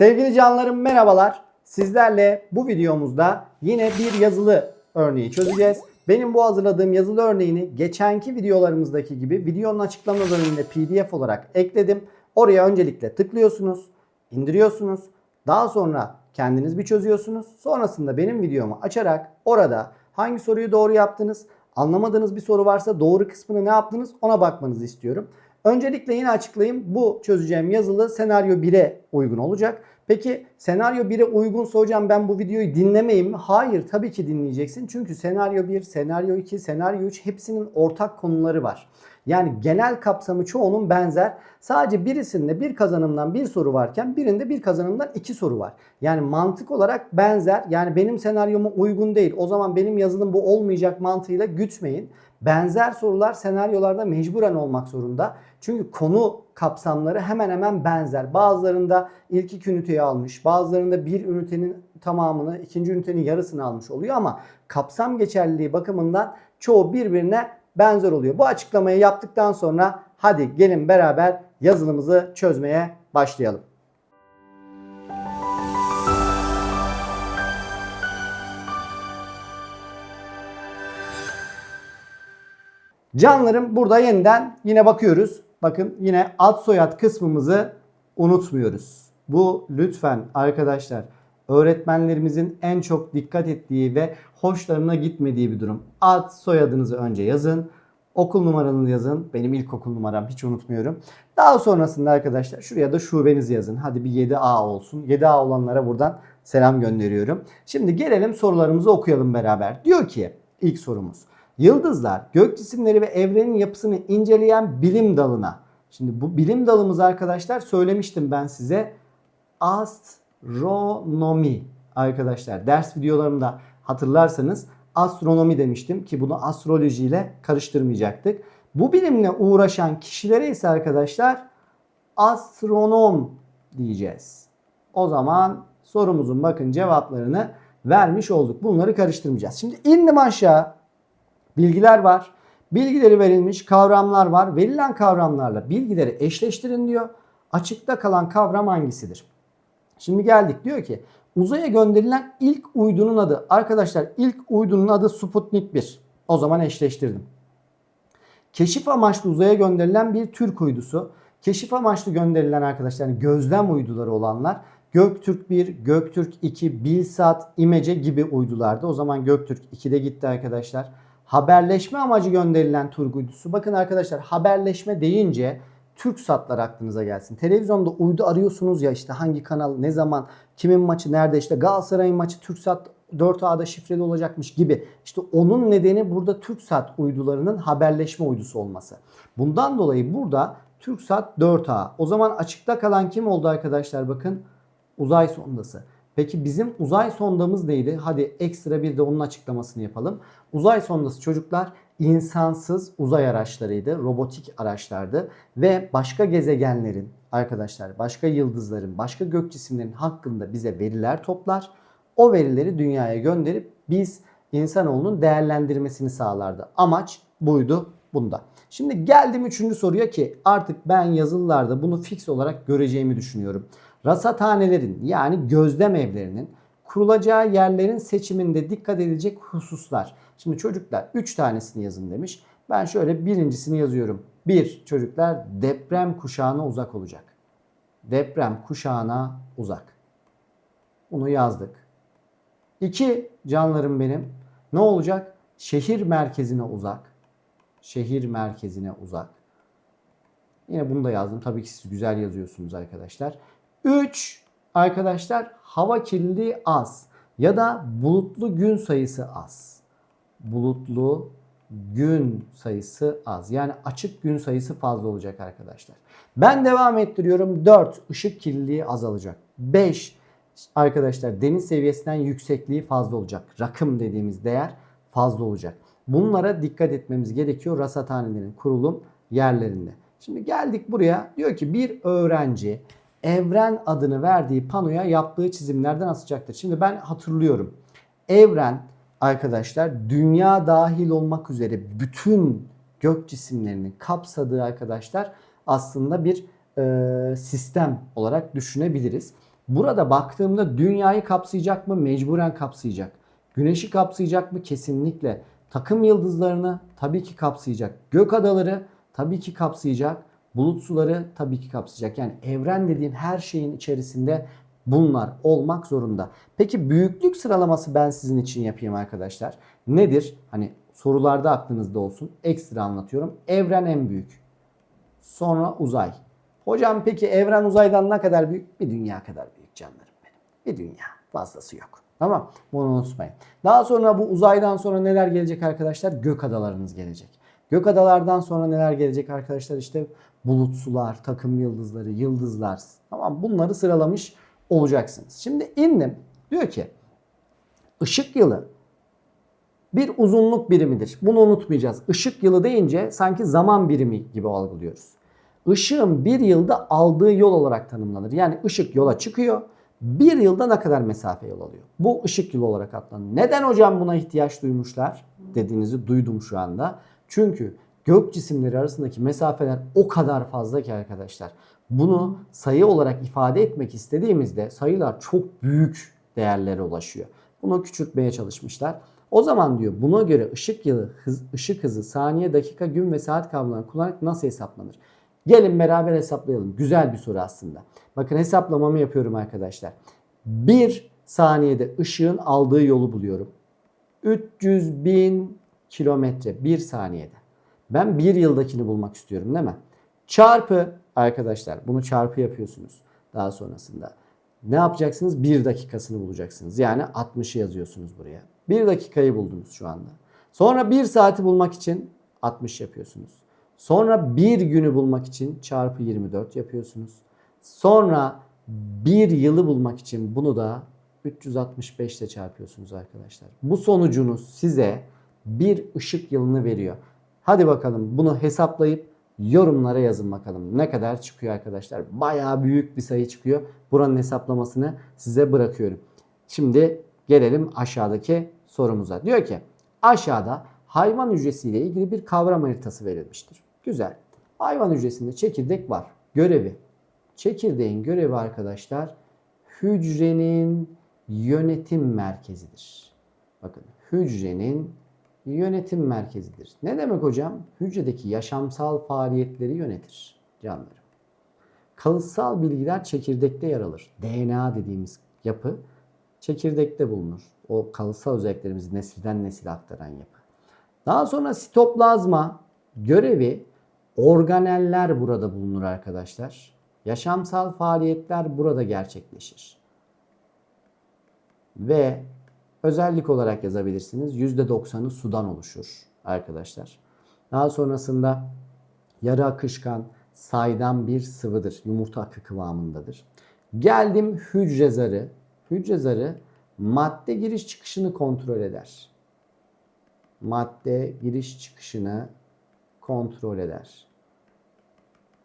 Sevgili canlarım merhabalar. Sizlerle bu videomuzda yine bir yazılı örneği çözeceğiz. Benim bu hazırladığım yazılı örneğini geçenki videolarımızdaki gibi videonun açıklama bölümünde pdf olarak ekledim. Oraya öncelikle tıklıyorsunuz, indiriyorsunuz. Daha sonra kendiniz bir çözüyorsunuz. Sonrasında benim videomu açarak orada hangi soruyu doğru yaptınız, anlamadığınız bir soru varsa doğru kısmını ne yaptınız ona bakmanızı istiyorum. Öncelikle yine açıklayayım. Bu çözeceğim yazılı senaryo 1'e uygun olacak. Peki senaryo 1'e uygunsa hocam ben bu videoyu dinlemeyeyim mi? Hayır tabii ki dinleyeceksin. Çünkü senaryo 1, senaryo 2, senaryo 3 hepsinin ortak konuları var. Yani genel kapsamı çoğunun benzer. Sadece birisinde bir kazanımdan bir soru varken birinde bir kazanımdan iki soru var. Yani mantık olarak benzer. Yani benim senaryoma uygun değil. O zaman benim yazılım bu olmayacak mantığıyla gütmeyin. Benzer sorular senaryolarda mecburen olmak zorunda. Çünkü konu kapsamları hemen hemen benzer. Bazılarında ilk iki üniteyi almış, bazılarında bir ünitenin tamamını, ikinci ünitenin yarısını almış oluyor ama kapsam geçerliliği bakımından çoğu birbirine benzer oluyor. Bu açıklamayı yaptıktan sonra hadi gelin beraber yazılımızı çözmeye başlayalım. Canlarım burada yeniden yine bakıyoruz. Bakın yine ad soyad kısmımızı unutmuyoruz. Bu lütfen arkadaşlar öğretmenlerimizin en çok dikkat ettiği ve hoşlarına gitmediği bir durum. Ad soyadınızı önce yazın. Okul numaranızı yazın. Benim ilkokul numaram hiç unutmuyorum. Daha sonrasında arkadaşlar şuraya da şubenizi yazın. Hadi bir 7A olsun. 7A olanlara buradan selam gönderiyorum. Şimdi gelelim sorularımızı okuyalım beraber. Diyor ki ilk sorumuz. Yıldızlar, gök cisimleri ve evrenin yapısını inceleyen bilim dalına. Şimdi bu bilim dalımız arkadaşlar söylemiştim ben size. Astronomi arkadaşlar. Ders videolarımda hatırlarsanız astronomi demiştim ki bunu astroloji ile karıştırmayacaktık. Bu bilimle uğraşan kişilere ise arkadaşlar astronom diyeceğiz. O zaman sorumuzun bakın cevaplarını vermiş olduk. Bunları karıştırmayacağız. Şimdi indim aşağı. Bilgiler var. Bilgileri verilmiş kavramlar var. Verilen kavramlarla bilgileri eşleştirin diyor. Açıkta kalan kavram hangisidir? Şimdi geldik diyor ki uzaya gönderilen ilk uydunun adı. Arkadaşlar ilk uydunun adı Sputnik 1. O zaman eşleştirdim. Keşif amaçlı uzaya gönderilen bir Türk uydusu. Keşif amaçlı gönderilen arkadaşlar yani gözlem uyduları olanlar Göktürk 1, Göktürk 2, Bilsat, İmece gibi uydulardı. O zaman Göktürk 2'de gitti arkadaşlar haberleşme amacı gönderilen Türk uydusu. Bakın arkadaşlar haberleşme deyince Türksatlar aklınıza gelsin. Televizyonda uydu arıyorsunuz ya işte hangi kanal, ne zaman, kimin maçı nerede işte Galatasaray'ın maçı Türksat 4A'da şifreli olacakmış gibi. İşte onun nedeni burada Türksat uydularının haberleşme uydusu olması. Bundan dolayı burada Türksat 4A. O zaman açıkta kalan kim oldu arkadaşlar bakın? Uzay sondası. Peki bizim uzay sondamız neydi? Hadi ekstra bir de onun açıklamasını yapalım. Uzay sondası çocuklar insansız uzay araçlarıydı, robotik araçlardı ve başka gezegenlerin arkadaşlar, başka yıldızların, başka gök cisimlerin hakkında bize veriler toplar. O verileri dünyaya gönderip biz insanoğlunun değerlendirmesini sağlardı. Amaç buydu bunda. Şimdi geldim üçüncü soruya ki artık ben yazılılarda bunu fix olarak göreceğimi düşünüyorum. Rasathanelerin yani gözlem evlerinin kurulacağı yerlerin seçiminde dikkat edilecek hususlar. Şimdi çocuklar 3 tanesini yazın demiş. Ben şöyle birincisini yazıyorum. 1. Çocuklar deprem kuşağına uzak olacak. Deprem kuşağına uzak. Bunu yazdık. 2. Canlarım benim. Ne olacak? Şehir merkezine uzak. Şehir merkezine uzak. Yine bunu da yazdım. Tabii ki siz güzel yazıyorsunuz arkadaşlar. 3 arkadaşlar hava kirliliği az ya da bulutlu gün sayısı az. Bulutlu gün sayısı az. Yani açık gün sayısı fazla olacak arkadaşlar. Ben devam ettiriyorum. 4 ışık kirliliği azalacak. 5 arkadaşlar deniz seviyesinden yüksekliği fazla olacak. Rakım dediğimiz değer fazla olacak. Bunlara dikkat etmemiz gerekiyor rasathanelerin kurulum yerlerinde. Şimdi geldik buraya. Diyor ki bir öğrenci evren adını verdiği panoya yaptığı çizimlerden asacaktır. Şimdi ben hatırlıyorum. Evren arkadaşlar dünya dahil olmak üzere bütün gök cisimlerini kapsadığı arkadaşlar aslında bir e, sistem olarak düşünebiliriz. Burada baktığımda dünyayı kapsayacak mı? Mecburen kapsayacak. Güneşi kapsayacak mı? Kesinlikle. Takım yıldızlarını tabii ki kapsayacak. Gök adaları tabii ki kapsayacak. Bulut suları tabii ki kapsayacak. Yani evren dediğin her şeyin içerisinde bunlar olmak zorunda. Peki büyüklük sıralaması ben sizin için yapayım arkadaşlar. Nedir? Hani sorularda aklınızda olsun. Ekstra anlatıyorum. Evren en büyük. Sonra uzay. Hocam peki evren uzaydan ne kadar büyük? Bir dünya kadar büyük canlarım benim. Bir dünya. Fazlası yok. Tamam. Bunu unutmayın. Daha sonra bu uzaydan sonra neler gelecek arkadaşlar? Gök adalarınız gelecek. Gök adalardan sonra neler gelecek arkadaşlar? İşte bulut sular, takım yıldızları, yıldızlar. Tamam bunları sıralamış olacaksınız. Şimdi indim. Diyor ki ışık yılı bir uzunluk birimidir. Bunu unutmayacağız. Işık yılı deyince sanki zaman birimi gibi algılıyoruz. Işığın bir yılda aldığı yol olarak tanımlanır. Yani ışık yola çıkıyor. Bir yılda ne kadar mesafe yol alıyor? Bu ışık yılı olarak adlanır. Neden hocam buna ihtiyaç duymuşlar? Dediğinizi duydum şu anda. Çünkü gök cisimleri arasındaki mesafeler o kadar fazla ki arkadaşlar. Bunu sayı olarak ifade etmek istediğimizde sayılar çok büyük değerlere ulaşıyor. Bunu küçültmeye çalışmışlar. O zaman diyor buna göre ışık yılı, hız, ışık hızı, saniye, dakika, gün ve saat kavramlarını kullanarak nasıl hesaplanır? Gelin beraber hesaplayalım. Güzel bir soru aslında. Bakın hesaplamamı yapıyorum arkadaşlar. Bir saniyede ışığın aldığı yolu buluyorum. 300 bin kilometre bir saniyede. Ben bir yıldakini bulmak istiyorum değil mi? Çarpı arkadaşlar bunu çarpı yapıyorsunuz daha sonrasında. Ne yapacaksınız? Bir dakikasını bulacaksınız. Yani 60'ı yazıyorsunuz buraya. Bir dakikayı buldunuz şu anda. Sonra bir saati bulmak için 60 yapıyorsunuz. Sonra bir günü bulmak için çarpı 24 yapıyorsunuz. Sonra bir yılı bulmak için bunu da 365 ile çarpıyorsunuz arkadaşlar. Bu sonucunuz size bir ışık yılını veriyor. Hadi bakalım bunu hesaplayıp yorumlara yazın bakalım. Ne kadar çıkıyor arkadaşlar? Bayağı büyük bir sayı çıkıyor. Buranın hesaplamasını size bırakıyorum. Şimdi gelelim aşağıdaki sorumuza. Diyor ki aşağıda hayvan hücresiyle ilgili bir kavram haritası verilmiştir. Güzel. Hayvan hücresinde çekirdek var. Görevi. Çekirdeğin görevi arkadaşlar hücrenin yönetim merkezidir. Bakın hücrenin yönetim merkezidir. Ne demek hocam? Hücredeki yaşamsal faaliyetleri yönetir canlarım. Kalıtsal bilgiler çekirdekte yer alır. DNA dediğimiz yapı çekirdekte bulunur. O kalıtsal özelliklerimizi nesilden nesile aktaran yapı. Daha sonra sitoplazma görevi organeller burada bulunur arkadaşlar. Yaşamsal faaliyetler burada gerçekleşir. Ve özellik olarak yazabilirsiniz. %90'ı sudan oluşur arkadaşlar. Daha sonrasında yarı akışkan saydam bir sıvıdır. Yumurta akı kıvamındadır. Geldim hücre zarı. Hücre zarı madde giriş çıkışını kontrol eder. Madde giriş çıkışını kontrol eder.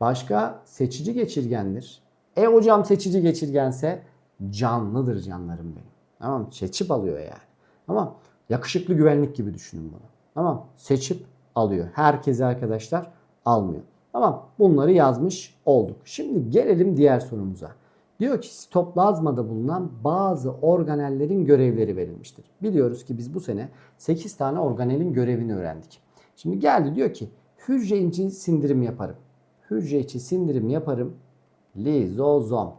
Başka seçici geçirgendir. E hocam seçici geçirgense canlıdır canlarım benim. Tamam Seçip alıyor yani. Tamam Yakışıklı güvenlik gibi düşünün bunu. Tamam Seçip alıyor. Herkese arkadaşlar almıyor. Tamam bunları yazmış olduk. Şimdi gelelim diğer sorumuza. Diyor ki sitoplazmada bulunan bazı organellerin görevleri verilmiştir. Biliyoruz ki biz bu sene 8 tane organelin görevini öğrendik. Şimdi geldi diyor ki hücre için sindirim yaparım. Hücre içi sindirim yaparım. Lizozom.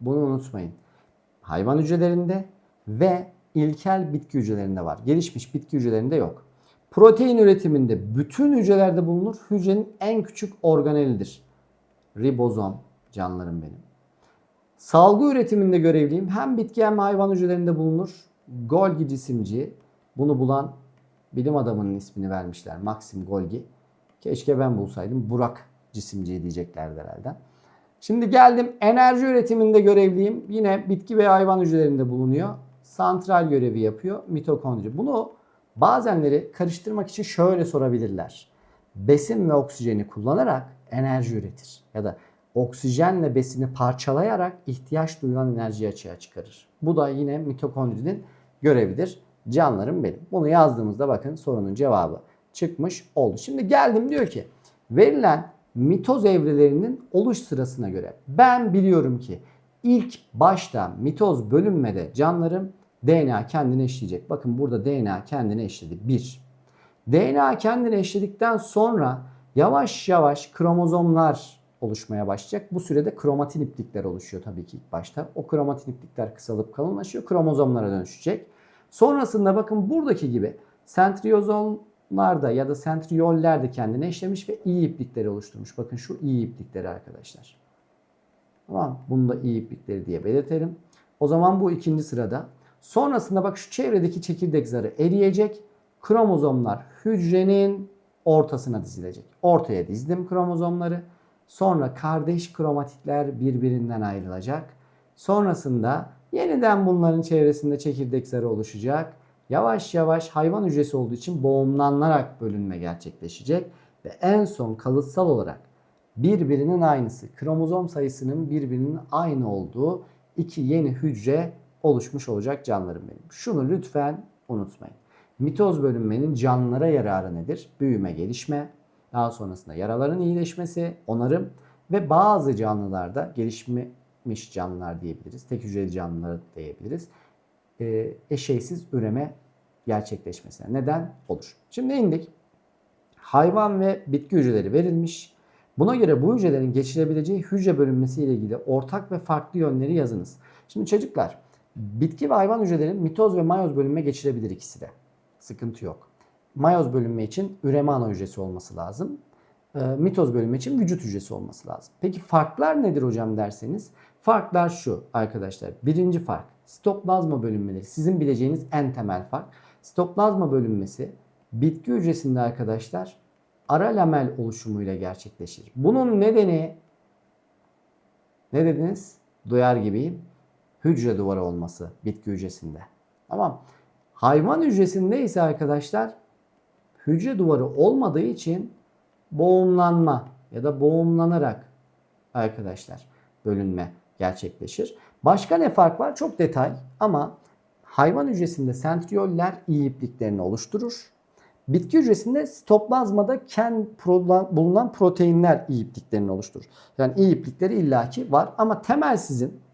Bunu unutmayın. Hayvan hücrelerinde ve ilkel bitki hücrelerinde var. Gelişmiş bitki hücrelerinde yok. Protein üretiminde bütün hücrelerde bulunur. Hücrenin en küçük organelidir. Ribozom canlarım benim. Salgı üretiminde görevliyim. Hem bitki hem hayvan hücrelerinde bulunur. Golgi cisimci. Bunu bulan bilim adamının ismini vermişler. Maxim Golgi. Keşke ben bulsaydım. Burak cisimci diyeceklerdi herhalde. Şimdi geldim enerji üretiminde görevliyim. Yine bitki ve hayvan hücrelerinde bulunuyor. Santral görevi yapıyor mitokondri. Bunu bazenleri karıştırmak için şöyle sorabilirler. Besin ve oksijeni kullanarak enerji üretir. Ya da oksijenle besini parçalayarak ihtiyaç duyulan enerjiyi açığa çıkarır. Bu da yine mitokondrinin görevidir. Canlarım benim. Bunu yazdığımızda bakın sorunun cevabı çıkmış oldu. Şimdi geldim diyor ki verilen mitoz evrelerinin oluş sırasına göre ben biliyorum ki ilk başta mitoz bölünmede canlarım DNA kendini eşleyecek. Bakın burada DNA kendini eşledi. 1. DNA kendini eşledikten sonra yavaş yavaş kromozomlar oluşmaya başlayacak. Bu sürede kromatin iplikler oluşuyor tabii ki ilk başta. O kromatin iplikler kısalıp kalınlaşıyor. Kromozomlara dönüşecek. Sonrasında bakın buradaki gibi sentriyozomlarda ya da sentriyoller kendine eşlemiş ve iyi iplikleri oluşturmuş. Bakın şu iyi iplikleri arkadaşlar. Tamam. Bunu da iyi iplikleri diye belirtelim. O zaman bu ikinci sırada. Sonrasında bak şu çevredeki çekirdek zarı eriyecek. Kromozomlar hücrenin ortasına dizilecek. Ortaya dizdim kromozomları. Sonra kardeş kromatitler birbirinden ayrılacak. Sonrasında yeniden bunların çevresinde çekirdek zarı oluşacak. Yavaş yavaş hayvan hücresi olduğu için boğumlanarak bölünme gerçekleşecek. Ve en son kalıtsal olarak birbirinin aynısı, kromozom sayısının birbirinin aynı olduğu iki yeni hücre oluşmuş olacak canlarım benim. Şunu lütfen unutmayın. Mitoz bölünmenin canlılara yararı nedir? Büyüme, gelişme, daha sonrasında yaraların iyileşmesi, onarım ve bazı canlılarda gelişmiş canlılar diyebiliriz. Tek hücreli canlılar diyebiliriz. E, eşeysiz üreme gerçekleşmesine neden olur. Şimdi indik. Hayvan ve bitki hücreleri verilmiş. Buna göre bu hücrelerin geçirebileceği hücre bölünmesi ile ilgili ortak ve farklı yönleri yazınız. Şimdi çocuklar bitki ve hayvan hücrelerin mitoz ve mayoz bölünme geçirebilir ikisi de. Sıkıntı yok. Mayoz bölünme için üreme ana hücresi olması lazım. E, mitoz bölünme için vücut hücresi olması lazım. Peki farklar nedir hocam derseniz? Farklar şu arkadaşlar. Birinci fark sitoplazma bölünmeleri. Sizin bileceğiniz en temel fark. Sitoplazma bölünmesi bitki hücresinde arkadaşlar ara lamel oluşumuyla gerçekleşir. Bunun nedeni ne dediniz? Duyar gibiyim. Hücre duvarı olması bitki hücresinde. Tamam. Hayvan hücresinde ise arkadaşlar hücre duvarı olmadığı için boğumlanma ya da boğumlanarak arkadaşlar bölünme gerçekleşir. Başka ne fark var? Çok detay ama hayvan hücresinde sentriyoller iyi ipliklerini oluşturur. Bitki hücresinde sitoplazmada ken bulunan proteinler iyi ipliklerini oluşturur. Yani iyi iplikleri illaki var ama temel sizin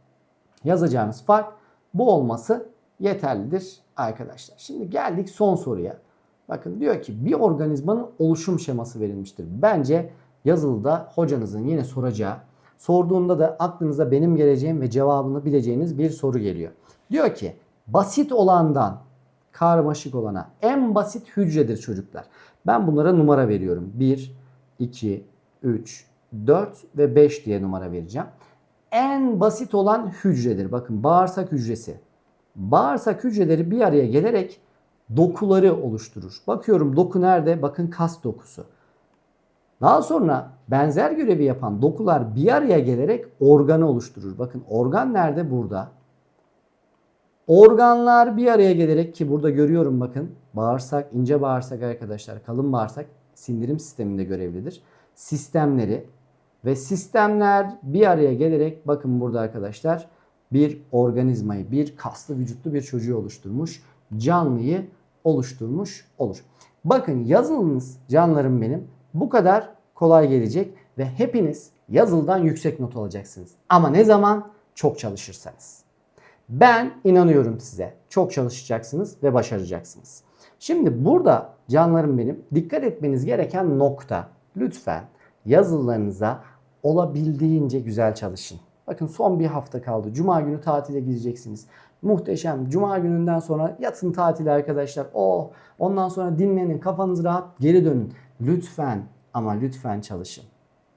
yazacağınız fark bu olması yeterlidir arkadaşlar. Şimdi geldik son soruya. Bakın diyor ki bir organizmanın oluşum şeması verilmiştir. Bence yazılıda hocanızın yine soracağı, sorduğunda da aklınıza benim geleceğim ve cevabını bileceğiniz bir soru geliyor. Diyor ki basit olandan karmaşık olana en basit hücredir çocuklar. Ben bunlara numara veriyorum. 1, 2, 3, 4 ve 5 diye numara vereceğim. En basit olan hücredir. Bakın bağırsak hücresi. Bağırsak hücreleri bir araya gelerek dokuları oluşturur. Bakıyorum doku nerede? Bakın kas dokusu. Daha sonra benzer görevi yapan dokular bir araya gelerek organı oluşturur. Bakın organ nerede? Burada. Organlar bir araya gelerek ki burada görüyorum bakın bağırsak, ince bağırsak arkadaşlar, kalın bağırsak sindirim sisteminde görevlidir. Sistemleri ve sistemler bir araya gelerek bakın burada arkadaşlar bir organizmayı, bir kaslı vücutlu bir çocuğu oluşturmuş. Canlıyı oluşturmuş olur. Bakın yazılınız canlarım benim bu kadar kolay gelecek ve hepiniz yazıldan yüksek not alacaksınız. Ama ne zaman? Çok çalışırsanız. Ben inanıyorum size. Çok çalışacaksınız ve başaracaksınız. Şimdi burada canlarım benim dikkat etmeniz gereken nokta lütfen yazılarınıza olabildiğince güzel çalışın. Bakın son bir hafta kaldı. Cuma günü tatile gideceksiniz. Muhteşem. Cuma gününden sonra yatın tatile arkadaşlar. Oh, ondan sonra dinlenin, kafanız rahat, geri dönün. Lütfen ama lütfen çalışın.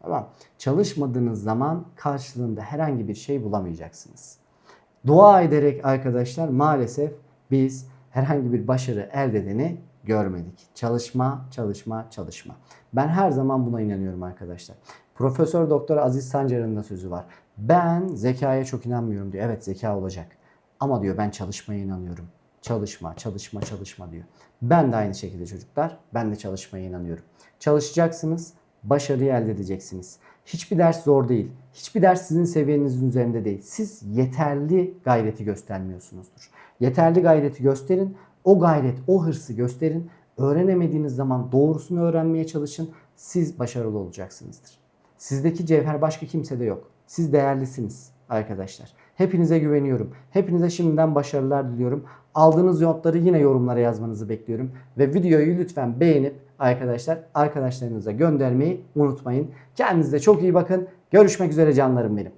Tamam. Çalışmadığınız zaman karşılığında herhangi bir şey bulamayacaksınız. Dua ederek arkadaşlar maalesef biz herhangi bir başarı elde edeni görmedik. Çalışma, çalışma, çalışma. Ben her zaman buna inanıyorum arkadaşlar. Profesör Doktor Aziz Sancar'ın da sözü var. Ben zekaya çok inanmıyorum diyor. Evet zeka olacak. Ama diyor ben çalışmaya inanıyorum. Çalışma, çalışma, çalışma diyor. Ben de aynı şekilde çocuklar. Ben de çalışmaya inanıyorum. Çalışacaksınız, başarıyı elde edeceksiniz. Hiçbir ders zor değil. Hiçbir ders sizin seviyenizin üzerinde değil. Siz yeterli gayreti göstermiyorsunuzdur. Yeterli gayreti gösterin. O gayret, o hırsı gösterin. Öğrenemediğiniz zaman doğrusunu öğrenmeye çalışın. Siz başarılı olacaksınızdır. Sizdeki cevher başka kimsede yok. Siz değerlisiniz arkadaşlar. Hepinize güveniyorum. Hepinize şimdiden başarılar diliyorum. Aldığınız notları yine yorumlara yazmanızı bekliyorum. Ve videoyu lütfen beğenip arkadaşlar arkadaşlarınıza göndermeyi unutmayın. Kendinize çok iyi bakın. Görüşmek üzere canlarım benim.